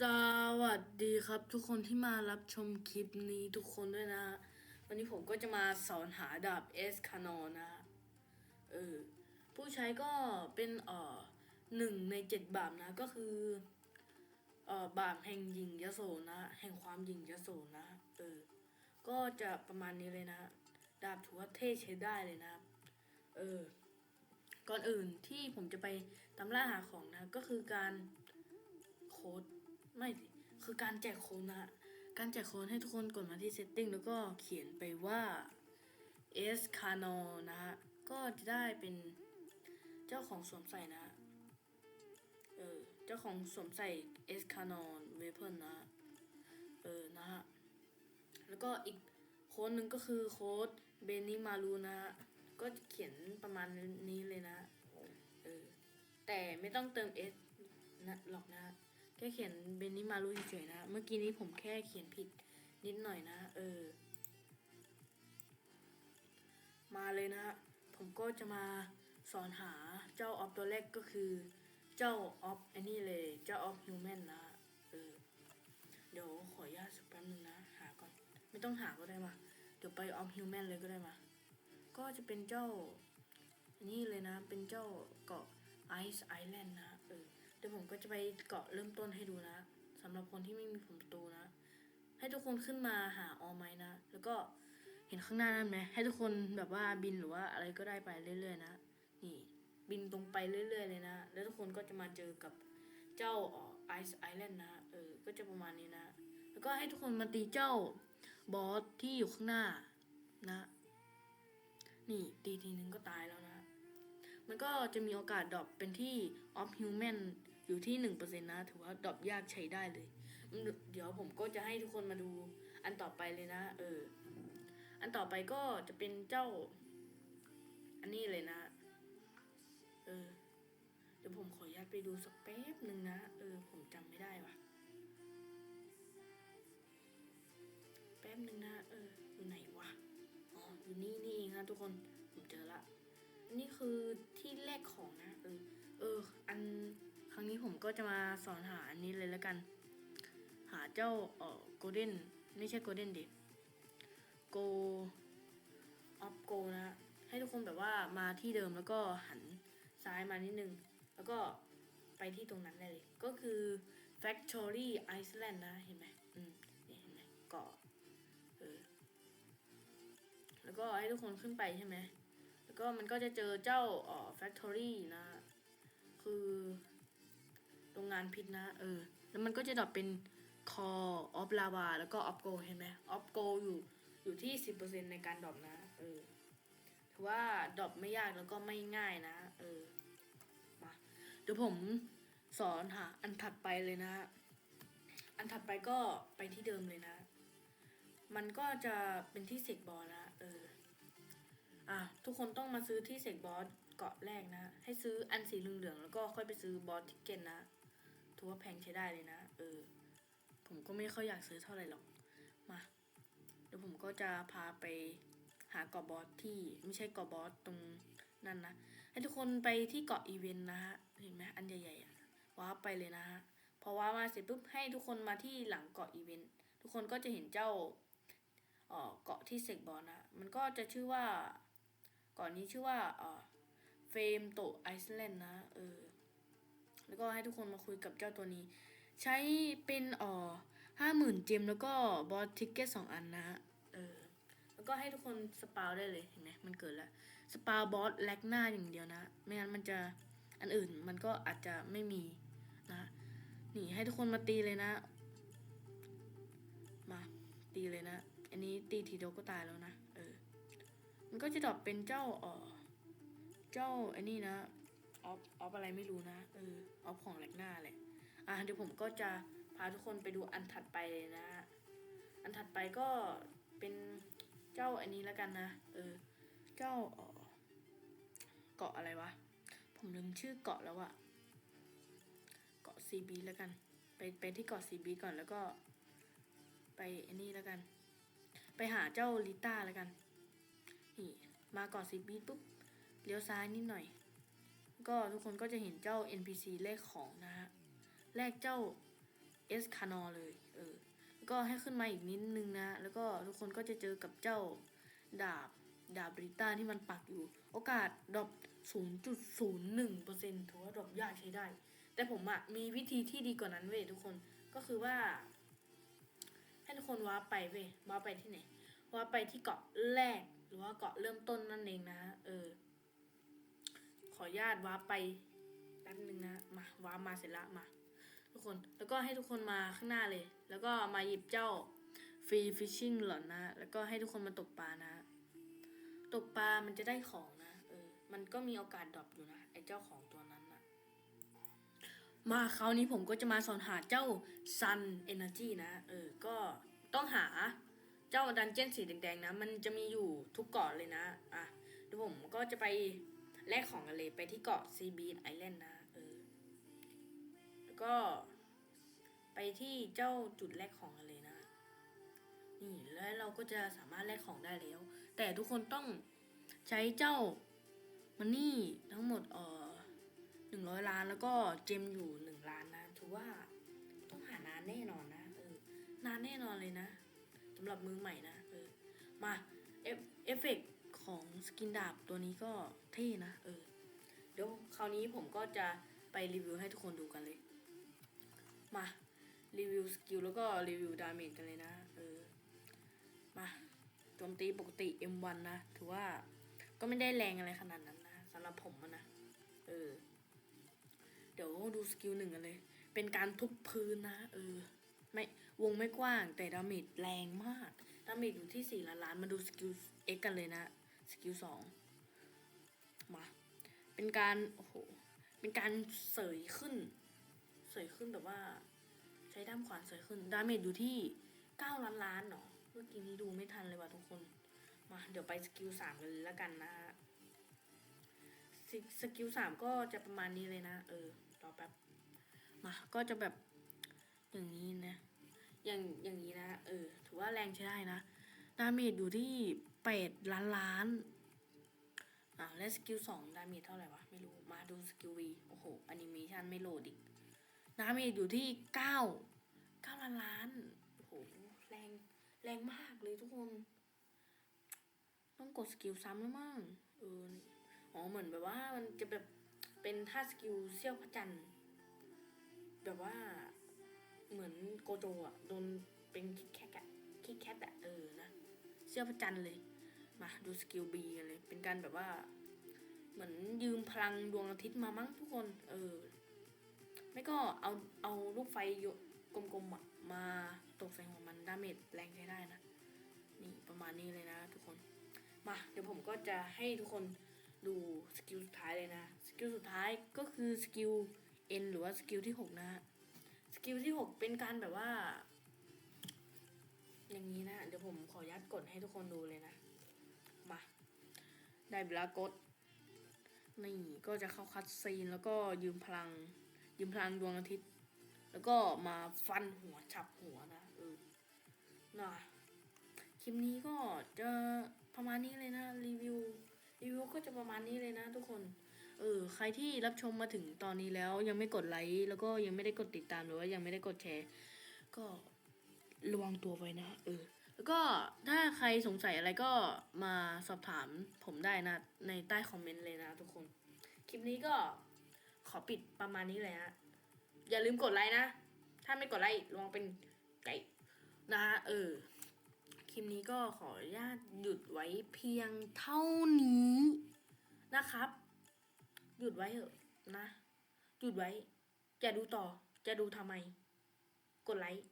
สวัสดีครับทุกคนที่มารับชมคลิปนี้ทุกคนด้วยนะ วันนี้ผมก็จะมาสอนหาดาบเอสคานอนนะเออผู้ใช้ก็เป็นเอ่อหนึ่งในเจ็ดบาปนะก็คือเอ่อบาปแห่งหญิงยโสนะ แห่งความหญิงยโสนะเออก็จะประมาณนี้เลยนะ ดาบถือว่าเท่ใช้ได้เลยนะเออก่อนอื่นที่ผมจะไปตามล่าหาของนะก็คือการโค้ด ไม่คือการแจกโค้ดนะฮะการแจกโค้ดให้ทุกคนกดมาที่ setting แล้วก็เขียนไปว่า s c a n o นะฮะ ก็จะได้เป็นเจ้าของสวมใส่นะ เออ เจ้าของสวมใส่ s c a n o weapon นะ เออ นะฮะ แล้วก็อีกโค้ดหนึ่งก็คือโค้ดเบนิมารูนะฮะ ก็จะเขียนประมาณนี้เลยนะ เออ แต่ไม่ต้องเติม s นะหรอกนะ ค่เขียนเบนิมารูเฉยๆนะ เมื่อกี้นี้ผมแค่เขียนผิดนิดหน่อยนะ เออ มาเลยนะ ผมก็จะมาสอนหาเจ้าออฟตัวแรกก็คือ เจ้าออฟอันนี้เลย เจ้าออฟฮิวแมนนะ เออ เดี๋ยวขออนุญาตสักแป๊บนึงนะ หาก่อน ไม่ต้องหาก็ได้มา เดี๋ยวไปออฟฮิวแมนเลยก็ได้มา ก็จะเป็นเจ้าอันนี้เลยนะ เป็นเจ้าเกาะไอซ์ไอแลนด์นะ เออ ดี๋ยวผมก็จะไปเกาะเริ่มต้นให้ดูนะสำหรับคนที่ไม่มีผมประตูนะ ให้ทุกคนขึ้นมาหาออไม้นะ แล้วก็เห็นข้างหน้านั่นไหมให้ทุกคนแบบว่าบินหรือว่าอะไรก็ได้ไปเรื่อยๆนะ นี่บินตรงไปเรื่อย ๆ เลยนะ แล้วทุกคนก็จะมาเจอกับเจ้าไอซ์ไอแลนด์นะ เออ ก็จะประมาณนี้นะ แล้วก็ให้ทุกคนมาตีเจ้าบอสที่อยู่ข้างหน้านะ นี่ตีทีนึงก็ตายแล้วนะ มันก็จะมีโอกาสดรอปเป็นที่ of human อยู่ที่หนึ่งเปอร์เซ็นต์นะ ถือว่าดรอปยากใช้ได้เลย เดี๋ยวผมก็จะให้ทุกคนมาดูอันต่อไปเลยนะ เออ อันต่อไปก็จะเป็นเจ้า อันนี้เลยนะ เออ เดี๋ยวผมขออนุญาตไปดูสักแป๊บหนึ่งนะ เออ ผมจำไม่ได้ว่ะ แป๊บหนึ่งนะ เออ อยู่ไหนวะ อ๋อ อยู่นี่นี่เองนะทุกคน ผมเจอละ อันนี้คือที่แรกของนะ เออ เออ อัน รั้งนี้ผมก็จะมาสอนหาอันนี้เลยแล้วกัน หาเจ้าเอ่อโกลเด้นไม่ใช่โกลเด้นดิโกออฟโกนะให้ทุกคนแบบว่ามาที่เดิมแล้วก็หันซ้ายมานิดนึง แล้วก็ไปที่ตรงนั้นได้เลย ก็คือ Factory Iceland นะ เห็นไหมอืมเนี่ยเห็นไหมเกาะเออแล้วก็ให้ทุกคนขึ้นไปใช่ไหม แล้วก็มันก็จะเจอเจ้าเอ่อ Factory นะ คือ โรงงานพิษนะ เออ แล้วมันก็จะดรอปเป็น Core of Lava แล้วก็ Of Gold เห็นไหม Of Gold อยู่อยู่ที่10%ในการดรอปนะ เออถือว่าดรอปไม่ยากแล้วก็ไม่ง่ายนะ เออ มา เดี๋ยวผมสอนหาอันถัดไปเลยนะ อันถัดไปก็ไปที่เดิมเลยนะ มันก็จะเป็นที่เสกบอลนะ เออ อะ ทุกคนต้องมาซื้อที่เสกบอสเกาะแรกนะ ให้ซื้ออันสีเหลืองๆแล้วก็ค่อยไปซื้อบอสทิเก็ตนะ ถือว่าแพงใช้ได้เลยนะ เออ ผมก็ไม่ค่อยอยากซื้อเท่าไหร่หรอก มา เดี๋ยวผมก็จะพาไปหาเกาะบอสที่ไม่ใช่เกาะบอสตรงนั่นนะ ให้ทุกคนไปที่เกาะอีเวนต์นะฮะ เห็นไหมอันใหญ่ๆอะว้าไปเลยนะฮะ พอว้ามาเสร็จปุ๊บให้ทุกคนมาที่หลังเกาะอีเวนต์ ทุกคนก็จะเห็นเจ้าเกาะที่เสกบอลนะ มันก็จะชื่อว่าเกาะนี้ชื่อว่าเอ่อเฟมโตไอซ์แลนด์นะ เออ แล้วก็ให้ทุกคนมาคุยกับเจ้าตัวนี้ ใช้เป็นอ่อห้าหมื่นเจมแล้วก็บอสทิกเก็ตสองอันนะฮะเออแล้วก็ให้ทุกคนสปาวได้เลยเห็นไหมมันเกิดแล้วสปาวบอสแลกหน้าอย่างเดียวนะ ไม่งั้นมันจะอันอื่นมันก็อาจจะไม่มีนะ นี่ให้ทุกคนมาตีเลยนะ มาตีเลยนะ อันนี้ตีทีเดียวก็ตายแล้วนะ เออ มันก็จะดรอปเป็นเจ้าเออเจ้าไอ้นี่นะ ออฟออฟอะไรไม่รู้นะ เออออฟของแลกหน้าแหละ อะเดี๋ยวผมก็จะพาทุกคนไปดูอันถัดไปเลยนะ อันถัดไปก็เป็นเจ้าอันนี้แล้วกันนะ เออ เจ้าเอ่อเกาะอะไรวะ ผมลืมชื่อเกาะแล้วอะเกาะซีบีแล้วกัน ไปไปที่เกาะซีบีก่อนแล้วก็ ไปอันนี้แล้วกัน ไปหาเจ้าลิต้าแล้วกัน นี่ มาเกาะซีบีปุ๊บ เลี้ยวซ้ายนิดหน่อย ก็ทุกคนก็จะเห็นเจ้า NPC แลกของนะฮะแลกเจ้า S คานอเลยเออก็ให้ขึ้นมาอีกนิดนึงนะ แล้วก็ทุกคนก็จะเจอกับเจ้าดาบดาบริต้าที่มันปักอยู่ โอกาสดรอป0.01%ถือว่าดรอปยากใช้ได้ แต่ผมอะมีวิธีที่ดีกว่านั้นเว้ยทุกคนก็คือว่า ให้ทุกคนว้าร์ปไปเว้ยว้าร์ปไปที่ไหนว้าร์ปไปที่เกาะแรก หรือว่าเกาะเริ่มต้นนั่นเองนะ เออ ออนุญาตว้าร์ปไปแป๊บนึงนะมาว้าร์ปมาเสร็จละมา ทุกคนแล้วก็ให้ทุกคนมาข้างหน้าเลย แล้วก็มาหยิบเจ้าฟรีฟิชชิ่งหลอนนะ แล้วก็ให้ทุกคนมาตกปลานะ ตกปลามันจะได้ของนะเออมันก็มีโอกาสดรอปอยู่นะไอ้เจ้าของตัวนั้นนะมาคราวนี้ผมก็จะมาสอนหาเจ้า Sun Energy นะ เออ ก็ต้องหาเจ้าดันเจี้ยนสีแดงๆนะ มันจะมีอยู่ทุกเกาะเลยนะ อะ เดี๋ยวผมก็จะไป แลกของกันเลยไปที่เกาะ Sea Beach Island นะเออแล้วก็ไปที่เจ้าจุดแลกของกันเลยนะนี่แล้วเราก็จะสามารถแลกของได้แล้ว แต่ทุกคนต้องใช้เจ้ามันนี่ทั้งหมดเอ่อหนึ่งร้อยล้านแล้วก็เจมอยู่หนึ่งล้านนะถือว่าต้องหานานแน่นอนนะเออนานแน่นอนเลยนะสำหรับมือใหม่นะเออมาเอฟเอฟเฟกต์ ของสกินดาบตัวนี้ก็เท่นะ เออ เดี๋ยวคราวนี้ผมก็จะไปรีวิวให้ทุกคนดูกันเลย มา รีวิวสกิลแล้วก็รีวิวดาเมจกันเลยนะ เออ มาโจมตีปกติ M1 นะ ถือว่าก็ไม่ได้แรงอะไรขนาดนั้นนะสำหรับผมนะ เออ เดี๋ยวดูสกิลหนึ่งกันเลย เป็นการทุบพื้นนะ เออ ไม่วงไม่กว้างแต่ดาเมจแรงมาก ดาเมจอยู่ที่สี่ล้านล้านมาดูสกิล X กันเลยนะ สกิลสองมา เป็นการโอ้โหเป็นการเสยขึ้น เสยขึ้นแบบว่า ใช้ด้ามขวานเสยขึ้น ดาเมจอยู่ที่เก้าล้านล้านเนาะเมื่อกี้นี้ดูไม่ทันเลยว่ะทุกคน มาเดี๋ยวไปสกิลสามกันเลยแล้วกันนะฮะสสกิลสามก็จะประมาณนี้เลยนะ เออรอแป๊บมาก็จะแบบอย่างนี้นะ อย่างอย่างนี้นะ เออ ถือว่าแรงใช้ได้นะาเมจอยู่ที่แปดล้านล้านอ่าและสกิลสองดาเมจเท่าไหร่วะ ไม่รู้มาดูสกิลวีโอ้โหแอนิเมชันไม่โหลดอีกดาเมจอยู่ที่เก้าเก้าล้านล้านโอ้โหแรงแรงมากเลยทุกคน ต้องกดสกิลซ้ำแล้วมั้งเอออ๋อเหมือนแบบว่ามันจะแบบเป็นท่าสกิลเซี่ยวพระจันทร์แบบว่าเหมือนโกโจอะโดนเป็นคิกแคทอะคิกแคทอะเออนะ เซี่ยวพระจันทร์เลย มาดูสกิลบีกันเลย เป็นการแบบว่า เหมือนยืมพลังดวงอาทิตย์มามั้งทุกคน เออ ไม่ก็เอาเอาลูกไฟโยกลมๆมาตกใส่หัวมันดาเมจแรงใช้ได้นะ นี่ประมาณนี้เลยนะทุกคน มาเดี๋ยวผมก็จะให้ทุกคนดูสกิลสุดท้ายเลยนะ สกิลสุดท้ายก็คือสกิล N หรือว่าสกิลที่ 6 นะฮะ สกิลที่ 6 เป็นการแบบว่า อย่างนี้นะ เดี๋ยวผมขออนุญาตกดให้ทุกคนดูเลยนะ มา ได้เวลากด นี่ก็จะเข้าคัดซีนแล้วก็ยืมพลัง ยืมพลังดวงอาทิตย์ แล้วก็มาฟันหัวฉับหัวนะเออน่ะคลิปนี้ก็จะประมาณนี้เลยนะรีวิวรีวิวก็จะประมาณนี้เลยนะทุกคน เออ ใครที่รับชมมาถึงตอนนี้แล้วยังไม่กดไลค์แล้วก็ยังไม่ได้กดติดตามหรือว่ายังไม่ได้กดแชร์ ก็ ระวังตัวไว้นะเออ แล้วก็ถ้าใครสงสัยอะไรก็มาสอบถามผมได้นะ ในใต้คอมเมนต์เลยนะทุกคน คลิปนี้ก็ขอปิดประมาณนี้เลยฮะอย่าลืมกดไลค์นะ ถ้าไม่กดไลค์ระวังเป็นไก่นะเออ คลิปนี้ก็ขออนุญาตหยุดไว้เพียงเท่านี้นะครับ หยุดไว้เถอะนะ หยุดไว้ จะดูต่อ จะดูทำไม กดไลค์